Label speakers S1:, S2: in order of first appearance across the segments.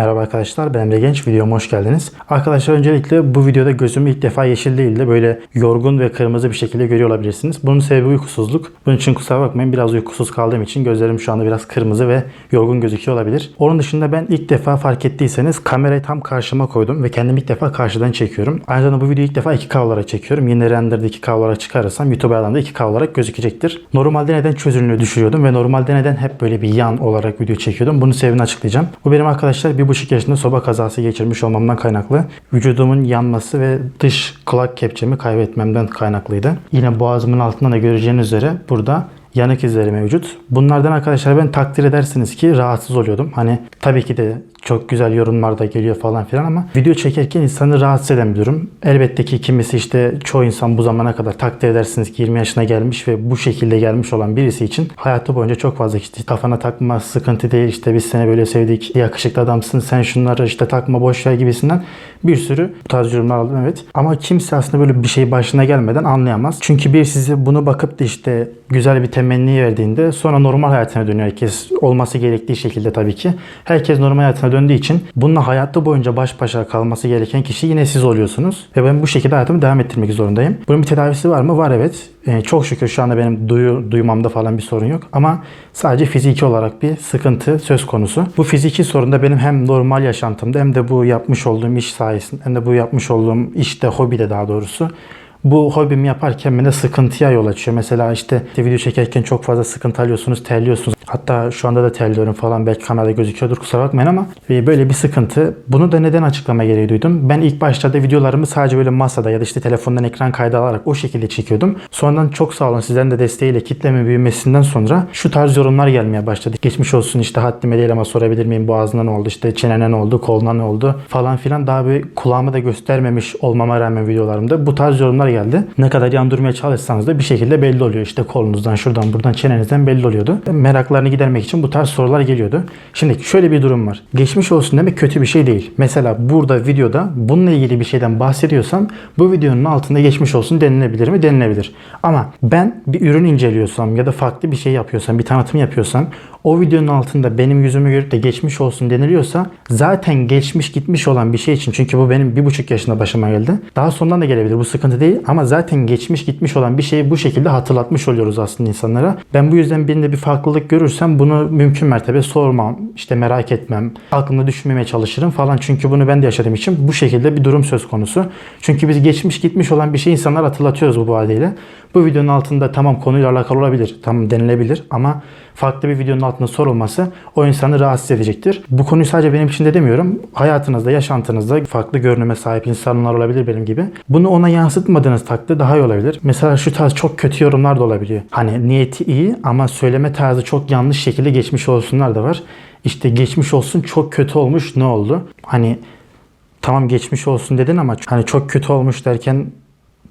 S1: Merhaba arkadaşlar ben Emre Genç videoma hoş geldiniz. Arkadaşlar öncelikle bu videoda gözüm ilk defa yeşil değil de böyle yorgun ve kırmızı bir şekilde görüyor olabilirsiniz. Bunun sebebi uykusuzluk. Bunun için kusura bakmayın biraz uykusuz kaldığım için gözlerim şu anda biraz kırmızı ve yorgun gözüküyor olabilir. Onun dışında ben ilk defa fark ettiyseniz kamerayı tam karşıma koydum ve kendimi ilk defa karşıdan çekiyorum. Aynı zamanda bu videoyu ilk defa 2K olarak çekiyorum. Yine render'da 2K olarak çıkarırsam YouTube ayarlarında 2K olarak gözükecektir. Normalde neden çözünürlüğü düşürüyordum ve normalde neden hep böyle bir yan olarak video çekiyordum? Bunun sebebini açıklayacağım. Bu benim arkadaşlar bir buçuk yaşında soba kazası geçirmiş olmamdan kaynaklı. Vücudumun yanması ve dış kulak kepçemi kaybetmemden kaynaklıydı. Yine boğazımın altında da göreceğiniz üzere burada yanık izleri mevcut. Bunlardan arkadaşlar ben takdir edersiniz ki rahatsız oluyordum. Hani tabii ki de çok güzel yorumlar da geliyor falan filan ama video çekerken insanı rahatsız eden bir durum. Elbette ki kimisi işte çoğu insan bu zamana kadar takdir edersiniz ki 20 yaşına gelmiş ve bu şekilde gelmiş olan birisi için hayatı boyunca çok fazla işte kafana takma sıkıntı değil işte biz seni böyle sevdik yakışıklı adamsın sen şunları işte takma boş ver gibisinden bir sürü bu tarz yorumlar aldım evet. Ama kimse aslında böyle bir şey başına gelmeden anlayamaz. Çünkü bir size bunu bakıp da işte güzel bir temenni verdiğinde sonra normal hayatına dönüyor herkes olması gerektiği şekilde tabii ki. Herkes normal hayatına döndüğü için bununla hayatı boyunca baş başa kalması gereken kişi yine siz oluyorsunuz. Ve ben bu şekilde hayatımı devam ettirmek zorundayım. Bunun bir tedavisi var mı? Var evet. Ee, çok şükür şu anda benim duyu, duymamda falan bir sorun yok. Ama sadece fiziki olarak bir sıkıntı söz konusu. Bu fiziki sorun da benim hem normal yaşantımda hem de bu yapmış olduğum iş sayesinde hem de bu yapmış olduğum işte hobide daha doğrusu bu hobimi yaparken bende sıkıntıya yol açıyor. Mesela işte video çekerken çok fazla sıkıntı alıyorsunuz, terliyorsunuz. Hatta şu anda da terliyorum falan belki kamerada gözüküyordur kusura bakmayın ama e, böyle bir sıkıntı. Bunu da neden açıklama gereği duydum? Ben ilk başlarda videolarımı sadece böyle masada ya da işte telefondan ekran kaydı alarak o şekilde çekiyordum. Sonradan çok sağ olun sizlerin de desteğiyle kitleme büyümesinden sonra şu tarz yorumlar gelmeye başladı. Geçmiş olsun işte haddime değil ama sorabilir miyim boğazına ne oldu işte çenene ne oldu koluna ne oldu falan filan daha bir kulağımı da göstermemiş olmama rağmen videolarımda bu tarz yorumlar geldi. Ne kadar yandırmaya çalışsanız da bir şekilde belli oluyor. İşte kolunuzdan şuradan buradan çenenizden belli oluyordu. Meraklarını gidermek için bu tarz sorular geliyordu. Şimdi şöyle bir durum var. Geçmiş olsun demek kötü bir şey değil. Mesela burada videoda bununla ilgili bir şeyden bahsediyorsam bu videonun altında geçmiş olsun denilebilir mi? Denilebilir. Ama ben bir ürün inceliyorsam ya da farklı bir şey yapıyorsam, bir tanıtım yapıyorsam o videonun altında benim yüzümü görüp de geçmiş olsun deniliyorsa zaten geçmiş gitmiş olan bir şey için çünkü bu benim bir buçuk yaşında başıma geldi. Daha sonradan da gelebilir bu sıkıntı değil ama zaten geçmiş gitmiş olan bir şeyi bu şekilde hatırlatmış oluyoruz aslında insanlara. Ben bu yüzden birinde bir farklılık görürsem bunu mümkün mertebe sormam, işte merak etmem, aklımda düşünmemeye çalışırım falan çünkü bunu ben de yaşadığım için bu şekilde bir durum söz konusu. Çünkü biz geçmiş gitmiş olan bir şey insanlar hatırlatıyoruz bu vadiyle. Bu videonun altında tamam konuyla alakalı olabilir, tamam denilebilir ama farklı bir videonun altında sorulması o insanı rahatsız edecektir. Bu konuyu sadece benim için de demiyorum. Hayatınızda, yaşantınızda farklı görünüme sahip insanlar olabilir benim gibi. Bunu ona yansıtmadığınız takdirde daha iyi olabilir. Mesela şu tarz çok kötü yorumlar da olabiliyor. Hani niyeti iyi ama söyleme tarzı çok yanlış şekilde geçmiş olsunlar da var. İşte geçmiş olsun çok kötü olmuş ne oldu? Hani tamam geçmiş olsun dedin ama hani çok kötü olmuş derken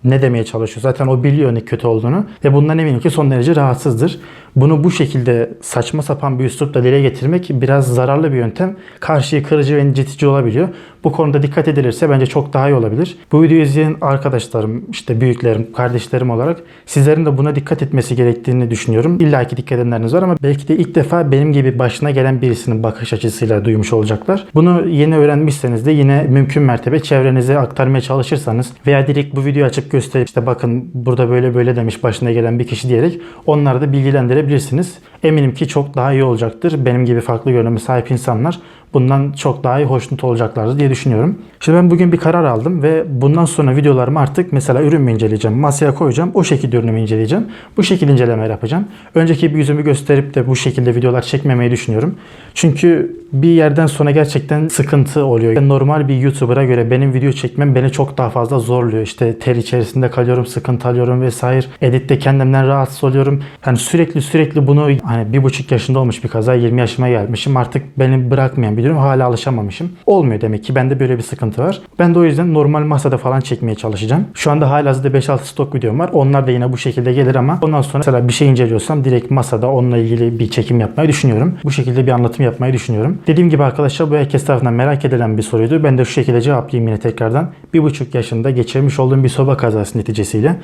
S1: ne demeye çalışıyor? Zaten o biliyor ne kötü olduğunu ve bundan eminim ki son derece rahatsızdır. Bunu bu şekilde saçma sapan bir üslupla dile getirmek biraz zararlı bir yöntem. Karşıyı kırıcı ve incitici olabiliyor. Bu konuda dikkat edilirse bence çok daha iyi olabilir. Bu videoyu izleyen arkadaşlarım, işte büyüklerim, kardeşlerim olarak sizlerin de buna dikkat etmesi gerektiğini düşünüyorum. İlla ki dikkat edenleriniz var ama belki de ilk defa benim gibi başına gelen birisinin bakış açısıyla duymuş olacaklar. Bunu yeni öğrenmişseniz de yine mümkün mertebe çevrenize aktarmaya çalışırsanız veya direkt bu videoyu açıp gösterip işte bakın burada böyle böyle demiş başına gelen bir kişi diyerek onları da bilgilendirebilirsiniz. Eminim ki çok daha iyi olacaktır. Benim gibi farklı görünüme sahip insanlar bundan çok daha iyi hoşnut olacaklardır diye düşünüyorum. Şimdi ben bugün bir karar aldım ve bundan sonra videolarımı artık mesela ürün mü inceleyeceğim, masaya koyacağım, o şekilde ürünümü inceleyeceğim. Bu şekilde inceleme yapacağım. Önceki bir yüzümü gösterip de bu şekilde videolar çekmemeyi düşünüyorum. Çünkü bir yerden sonra gerçekten sıkıntı oluyor. Normal bir YouTuber'a göre benim video çekmem beni çok daha fazla zorluyor. İşte ter içerisinde kalıyorum, sıkıntı alıyorum vesaire. Editte kendimden rahatsız oluyorum. Yani sürekli sürekli bunu hani bir buçuk yaşında olmuş bir kaza 20 yaşıma gelmişim. Artık beni bırakmayan bir durum. Hala alışamamışım. Olmuyor demek ki. Bende böyle bir sıkıntı var. Ben de o yüzden normal masada falan çekmeye çalışacağım. Şu anda halihazırda 5-6 stok videom var. Onlar da yine bu şekilde gelir ama ondan sonra mesela bir şey inceliyorsam direkt masada onunla ilgili bir çekim yapmayı düşünüyorum. Bu şekilde bir anlatım yapmayı düşünüyorum. Dediğim gibi arkadaşlar bu herkes tarafından merak edilen bir soruydu. Ben de şu şekilde cevaplayayım yine tekrardan. Bir buçuk yaşında geçirmiş olduğum bir soba kazası neticesiyle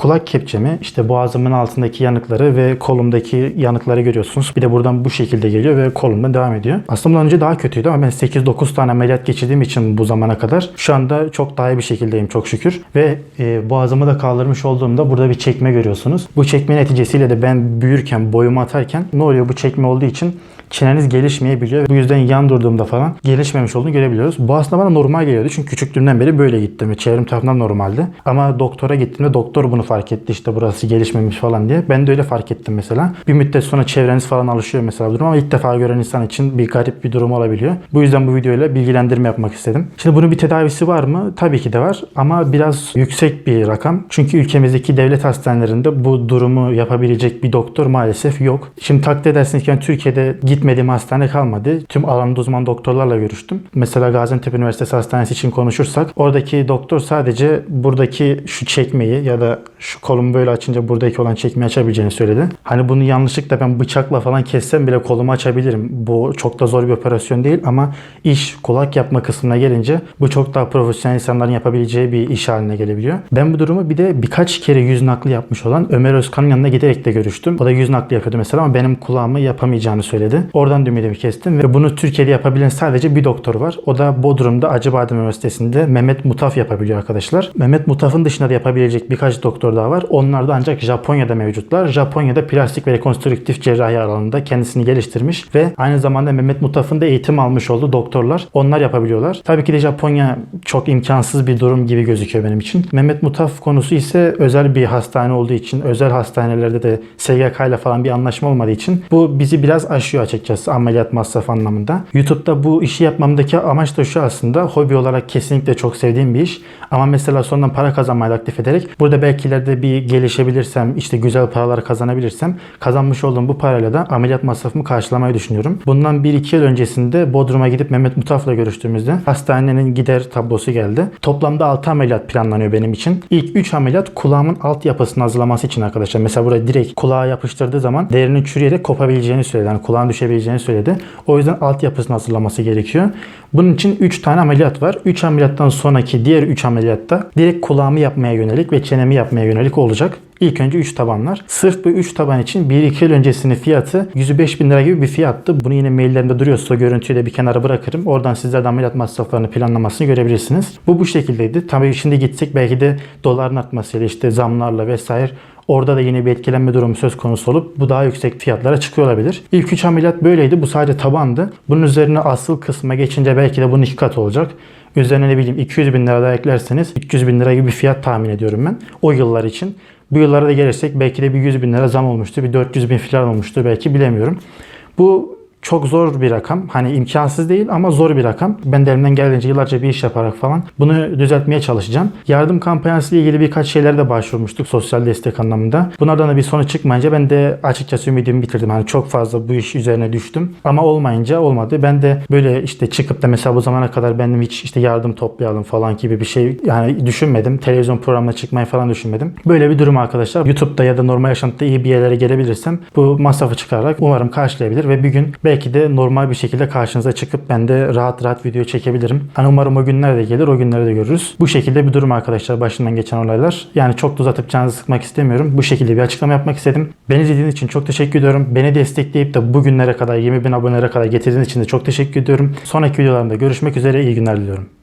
S1: kulak kepçemi, işte boğazımın altındaki yanıkları ve kolumdaki yanıkları görüyorsunuz. Bir de buradan bu şekilde geliyor ve kolumdan devam ediyor. Aslında bundan önce daha kötüydü ama ben 8-9 tane ameliyat geçirdiğim için bu zamana kadar şu anda çok daha iyi bir şekildeyim çok şükür. Ve e, boğazımı da kaldırmış olduğumda burada bir çekme görüyorsunuz. Bu çekme neticesiyle de ben büyürken, boyumu atarken ne oluyor bu çekme olduğu için çeneniz gelişmeyebiliyor. Bu yüzden yan durduğumda falan gelişmemiş olduğunu görebiliyoruz. Bu aslında bana normal geliyordu. Çünkü küçüklüğümden beri böyle gittim. ve Çevrim tarafından normaldi. Ama doktora gittiğimde doktor bunu fark etti. İşte burası gelişmemiş falan diye. Ben de öyle fark ettim mesela. Bir müddet sonra çevreniz falan alışıyor mesela bu durum ama ilk defa gören insan için bir garip bir durum olabiliyor. Bu yüzden bu videoyla bilgilendirme yapmak istedim. Şimdi bunun bir tedavisi var mı? Tabii ki de var. Ama biraz yüksek bir rakam. Çünkü ülkemizdeki devlet hastanelerinde bu durumu yapabilecek bir doktor maalesef yok. Şimdi takdir edersiniz ki ben Türkiye'de gitmediğim hastane kalmadı. Tüm alanda uzman doktorlarla görüştüm. Mesela Gaziantep Üniversitesi Hastanesi için konuşursak oradaki doktor sadece buradaki şu çekmeyi ya da şu kolumu böyle açınca buradaki olan çekmeyi açabileceğini söyledi. Hani bunu yanlışlıkla ben bıçakla falan kessem bile kolumu açabilirim. Bu çok da zor bir operasyon değil ama iş kulak yapma kısmına gelince bu çok daha profesyonel insanların yapabileceği bir iş haline gelebiliyor. Ben bu durumu bir de birkaç kere yüz nakli yapmış olan Ömer Özkan'ın yanına giderek de görüştüm. O da yüz nakli yapıyordu mesela ama benim kulağımı yapamayacağını söyledi. Oradan da ümidimi kestim ve bunu Türkiye'de yapabilen sadece bir doktor var. O da Bodrum'da Acıbadem Üniversitesi'nde Mehmet Mutaf yapabiliyor arkadaşlar. Mehmet Mutaf'ın dışında da yapabilecek birkaç doktor daha var. Onlar da ancak Japonya'da mevcutlar. Japonya'da plastik ve rekonstrüktif cerrahi alanında kendisini geliştirmiş ve aynı zamanda Mehmet Mutaf'ın da eğitim almış olduğu doktorlar. Onlar yapabiliyorlar. Tabii ki de Japonya çok imkansız bir durum gibi gözüküyor benim için. Mehmet Mutaf konusu ise özel bir hastane olduğu için, özel hastanelerde de SGK ile falan bir anlaşma olmadığı için bu bizi biraz aşıyor açıkçası ameliyat masrafı anlamında. YouTube'da bu işi yapmamdaki amaç da şu aslında hobi olarak kesinlikle çok sevdiğim bir iş. Ama mesela sonradan para kazanmayı aktif ederek burada belki ileride bir gelişebilirsem, işte güzel paralar kazanabilirsem kazanmış olduğum bu parayla da ameliyat masrafımı karşılamayı düşünüyorum. Bundan 1-2 yıl öncesinde Bodrum'a gidip Mehmet Mutaf'la görüştüğümüzde hastanenin gider tablosu geldi. Toplamda 6 ameliyat planlanıyor benim için. İlk 3 ameliyat kulağımın altyapısını hazırlaması için arkadaşlar. Mesela buraya direkt kulağa yapıştırdığı zaman derinin çürüyerek kopabileceğini söyledi. Yani kulağın düşebileceğini söyledi. O yüzden altyapısını hazırlaması gerekiyor. Bunun için 3 tane ameliyat var. 3 ameliyattan sonraki diğer 3 ameliyatta direkt kulağımı yapmaya yönelik ve çenemi yapmaya yönelik olacak. İlk önce 3 tabanlar. Sırf bu 3 taban için 1-2 yıl öncesinin fiyatı 105 bin lira gibi bir fiyattı. Bunu yine maillerimde duruyorsa görüntüyü de bir kenara bırakırım. Oradan sizler de ameliyat masraflarını planlamasını görebilirsiniz. Bu bu şekildeydi. Tabii şimdi gitsek belki de doların artmasıyla işte zamlarla vesaire Orada da yine bir etkilenme durumu söz konusu olup bu daha yüksek fiyatlara çıkıyor olabilir. İlk 3 ameliyat böyleydi. Bu sadece tabandı. Bunun üzerine asıl kısma geçince belki de bunun iki katı olacak. Üzerine ne bileyim 200 bin lira daha eklerseniz 300 bin lira gibi bir fiyat tahmin ediyorum ben. O yıllar için. Bu yıllara da gelirsek belki de bir 100 bin lira zam olmuştur. Bir 400 bin falan olmuştur belki bilemiyorum. Bu çok zor bir rakam. Hani imkansız değil ama zor bir rakam. Ben de elimden geldiğince yıllarca bir iş yaparak falan bunu düzeltmeye çalışacağım. Yardım kampanyası ile ilgili birkaç şeyler de başvurmuştuk sosyal destek anlamında. Bunlardan da bir sonuç çıkmayınca ben de açıkçası ümidimi bitirdim. Hani çok fazla bu iş üzerine düştüm. Ama olmayınca olmadı. Ben de böyle işte çıkıp da mesela bu zamana kadar benim hiç işte yardım toplayalım falan gibi bir şey yani düşünmedim. Televizyon programına çıkmayı falan düşünmedim. Böyle bir durum arkadaşlar. YouTube'da ya da normal yaşantıda iyi bir yerlere gelebilirsem bu masrafı çıkararak umarım karşılayabilir ve bir gün belki de normal bir şekilde karşınıza çıkıp ben de rahat rahat video çekebilirim. Hani umarım o günler de gelir, o günleri de görürüz. Bu şekilde bir durum arkadaşlar başından geçen olaylar. Yani çok da uzatıp canınızı sıkmak istemiyorum. Bu şekilde bir açıklama yapmak istedim. Beni izlediğiniz için çok teşekkür ediyorum. Beni destekleyip de bugünlere kadar 20 bin abonelere kadar getirdiğiniz için de çok teşekkür ediyorum. Sonraki videolarımda görüşmek üzere. İyi günler diliyorum.